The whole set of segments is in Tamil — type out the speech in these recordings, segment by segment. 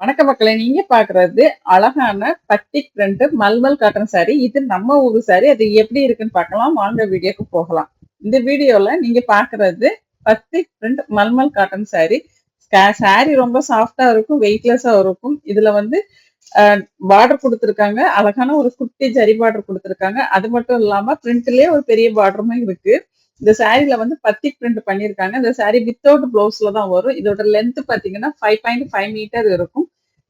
வணக்க மக்களை நீங்க பாக்குறது அழகான பட்டி பிரிண்ட் மல்மல் காட்டன் சாரி இது நம்ம ஊரு சாரி அது எப்படி இருக்குன்னு பார்க்கலாம். வாங்க வீடியோக்கு போகலாம். இந்த வீடியோல நீங்க பாக்குறது batik print mulmul cotton saree saree ரொம்ப சாஃப்டா இருக்கும் வெயிட்லெஸ்ஸா இருக்கும். இதுல வந்து பார்டர் கொடுத்துருக்காங்க. அழகான ஒரு குட்டி ஜரி பார்டர் கொடுத்துருக்காங்க. அது மட்டும் இல்லாம பிரிண்ட்லயே ஒரு பெரிய பார்டருமே இருக்கு. இந்த சாரீல வந்து பத்தி பிரிண்ட் பண்ணியிருக்காங்க. இந்த சாரீ வித்தவுட் பிளவுஸ்ல தான் வரும். இதோட லென்த் பாத்தீங்கன்னா ஃபைவ் பாயிண்ட் ஃபைவ் மீட்டர் இருக்கும்.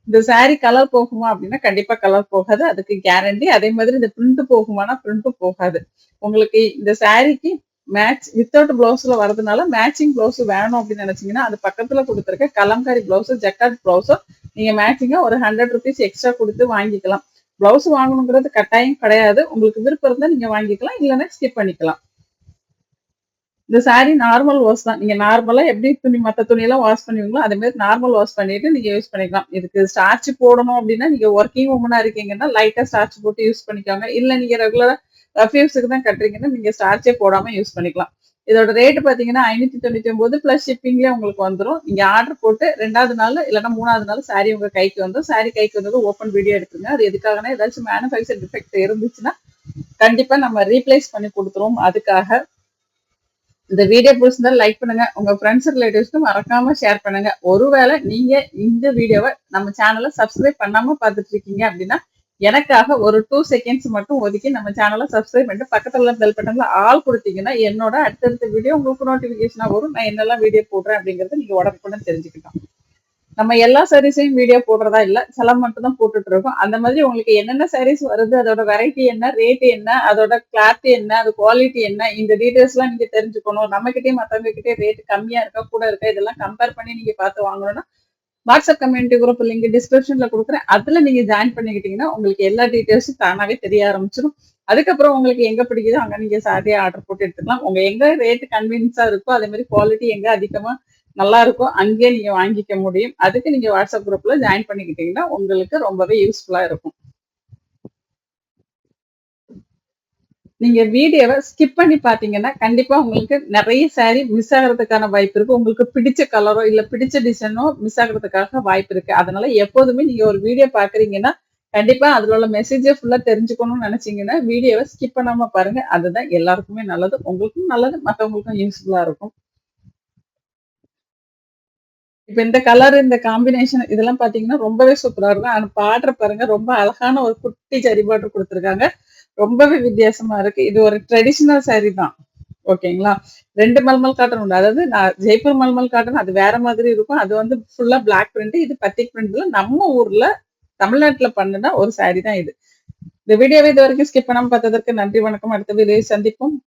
இந்த சாரீ கலர் போகுமா அப்படின்னா கண்டிப்பா கலர் போகாது. அதுக்கு கேரண்டி அதே மாதிரி இந்த பிரிண்ட் போகுமானா பிரிண்ட்டும் போகாது. உங்களுக்கு இந்த சாரீக்கு மேட்ச் வித்தவுட் பிளவுஸ்ல வரதுனால மேட்சிங் பிளவுஸ் வேணும் அப்படின்னு நினைச்சீங்கன்னா அது பக்கத்துல கொடுத்துருக்க கலம்காரி பிளவுஸ் ஜக்காட் பிளவுஸோ நீங்க மேட்சிங்கா ஒரு ஹண்ட்ரட் ருபீஸ் எக்ஸ்ட்ரா கொடுத்து வாங்கிக்கலாம். பிளவுஸ் வாங்கணுங்கிறது கட்டாயம் கிடையாது. உங்களுக்கு விருப்பம் இருந்தா நீங்க வாங்கிக்கலாம். இல்லைன்னா ஸ்கிப் பண்ணிக்கலாம். இந்த சாரி நார்மல் வாஷ் தான். நீங்க நார்மலா எப்படி துணி மற்ற துணியெல்லாம் வாஷ் பண்ணுவீங்களோ அதே மாதிரி நார்மல் வாஷ் பண்ணிட்டு நீங்க யூஸ் பண்ணிக்கலாம். இதுக்கு ஸ்டார்ச் போடணும் அப்படின்னா நீங்க ஒர்க்கிங் உமனா இருக்கீங்கன்னா லைட்டா ஸ்டார்ச் போட்டு யூஸ் பண்ணிக்கோங்க. இல்ல நீங்க ரெகுலரா ரஃப்யூஸுக்கு தான் கட்டுறீங்கன்னா நீங்க ஸ்டார்ச்சே போடாம யூஸ் பண்ணிக்கலாம். இதோட ரேட் பாத்தீங்கன்னா ஐநூத்தி தொண்ணூத்தி ஒன்பது பிளஸ் ஷிப்பிங்லேயே உங்களுக்கு வந்துடும் நீங்க ஆர்டர் போட்டு ரெண்டாவது நாள் இல்லைன்னா மூணாவது நாள் சாரி உங்க கைக்கு வந்துடும் சாரி கைக்கு வந்தது ஓப்பன் வீடியோ எடுத்துங்க அது எதுக்காகனா ஏதாச்சும் மேனுஃபேக்சர் டிஃபெக்ட் இருந்துச்சுன்னா கண்டிப்பா நம்ம ரீப்ளேஸ் பண்ணி கொடுத்துருவோம். அதுக்காக இந்த வீடியோ பிடிச்சிருந்தா லைக் பண்ணுங்க. உங்க ஃப்ரெண்ட்ஸ் ரிலேட்டிவ்ஸ்க்கு மறக்காம ஷேர் பண்ணுங்க. ஒருவேளை நீங்க இந்த வீடியோவை நம்ம சேனலை சப்ஸ்கிரைப் பண்ணாம பார்த்துட்டு இருக்கீங்க அப்படின்னா எனக்காக ஒரு டூ செகண்ட்ஸ் மட்டும் ஒதுக்கி நம்ம சேனலை சப்ஸ்கிரைப் பண்ணிட்டு பக்கத்துல பெல் பட்டன்ல ஆள் கொடுத்தீங்கன்னா என்னோட அடுத்தடுத்த வீடியோ உங்களுக்கு நோட்டிபிகேஷனா வரும். நான் என்னெல்லாம் வீடியோ போடுறேன் அப்படிங்கறத நீங்க உடனுக்குடன் தெரிஞ்சுக்கிட்டோம் நம்ம எல்லா சாரீஸையும் வீடியோ போடுறதா இல்ல சில மட்டும் தான் போட்டுட்டு இருக்கோம். அந்த மாதிரி உங்களுக்கு என்னென்ன சாரீஸ் வருது அதோட வெரைட்டி என்ன ரேட் என்ன அதோட கிளாத் என்ன அது குவாலிட்டி என்ன இந்த டீடைல்ஸ் எல்லாம் நீங்க தெரிஞ்சுக்கணும். நம்ம கிட்டே மத்தவங்க கிட்டே ரேட் கம்மியா இருக்கா கூட இருக்கா இதெல்லாம் கம்பேர் பண்ணி நீங்க பார்த்து வாங்கணும்னா வாட்ஸ்அப் கம்யூனிட்டி குரூப் லிங்க் டிஸ்கிரிப்ஷன்ல கொடுக்குறேன். அதுல நீங்க ஜாயின் பண்ணிக்கிட்டீங்கன்னா உங்களுக்கு எல்லா டீடைல்ஸும் தானாவே தெரிய ஆரம்பிச்சிடும் அதுக்கப்புறம் உங்களுக்கு எங்க பிடிக்குதோ அங்க நீங்க சாரியா ஆர்டர் போட்டு எடுத்துக்கலாம். உங்க எங்க ரேட் கன்வீனியன்ஸா இருக்கோ அதே மாதிரி குவாலிட்டி எங்க அதிகமா நல்லா இருக்கும். அங்கேயே நீங்க வாங்கிக்க முடியும். அதுக்கு நீங்க வாட்ஸ்அப் குரூப்ல ஜாயின் பண்ணிக்கிட்டீங்கன்னா உங்களுக்கு ரொம்பவே யூஸ்ஃபுல்லா இருக்கும். நீங்க வீடியோவை ஸ்கிப் பண்ணி பாத்தீங்கன்னா கண்டிப்பா உங்களுக்கு நிறைய சாரி மிஸ் ஆகிறதுக்கான வாய்ப்பு இருக்கு. உங்களுக்கு பிடிச்ச கலரோ இல்ல பிடிச்ச டிசைனோ மிஸ் ஆகிறதுக்காக வாய்ப்பு இருக்கு. அதனால எப்போதுமே நீங்க ஒரு வீடியோ பாக்குறீங்கன்னா கண்டிப்பா அதுல உள்ள மெசேஜை ஃபுல்லா தெரிஞ்சுக்கணும்னு நினைச்சீங்கன்னா வீடியோவை ஸ்கிப் பண்ணாம பாருங்க. அதுதான் எல்லாருக்குமே நல்லது. உங்களுக்கும் நல்லது. மற்றவங்களுக்கும் யூஸ்ஃபுல்லா இருக்கும். இப்ப இந்த கலர் இந்த காம்பினேஷன் இதெல்லாம் பாத்தீங்கன்னா ரொம்பவே சூப்பரா இருக்கும். ஆனா பாடுற பாருங்க ரொம்ப அழகான ஒரு குட்டி ஜரி பார்டர் கொடுத்துருக்காங்க. ரொம்பவே வித்தியாசமா இருக்கு. இது ஒரு ட்ரெடிஷ்னல் சாரி தான். ஓகேங்களா? ரெண்டு மல்மல் காட்டன் உண்டு. அதாவது நான் ஜெய்ப்பூர் மல்மல் காட்டன் அது வேற மாதிரி இருக்கும். அது வந்து ஃபுல்லா பிளாக் பிரிண்ட் இது பத்திக் பிரிண்ட்ல நம்ம ஊர்ல தமிழ்நாட்டுல பண்ணுனா ஒரு சாரி தான் இது. இந்த வீடியோவை இது வரைக்கும் ஸ்கிப் பண்ணாம பார்த்ததற்கு நன்றி வணக்கம். அடுத்த வீடியோ சந்திப்போம்.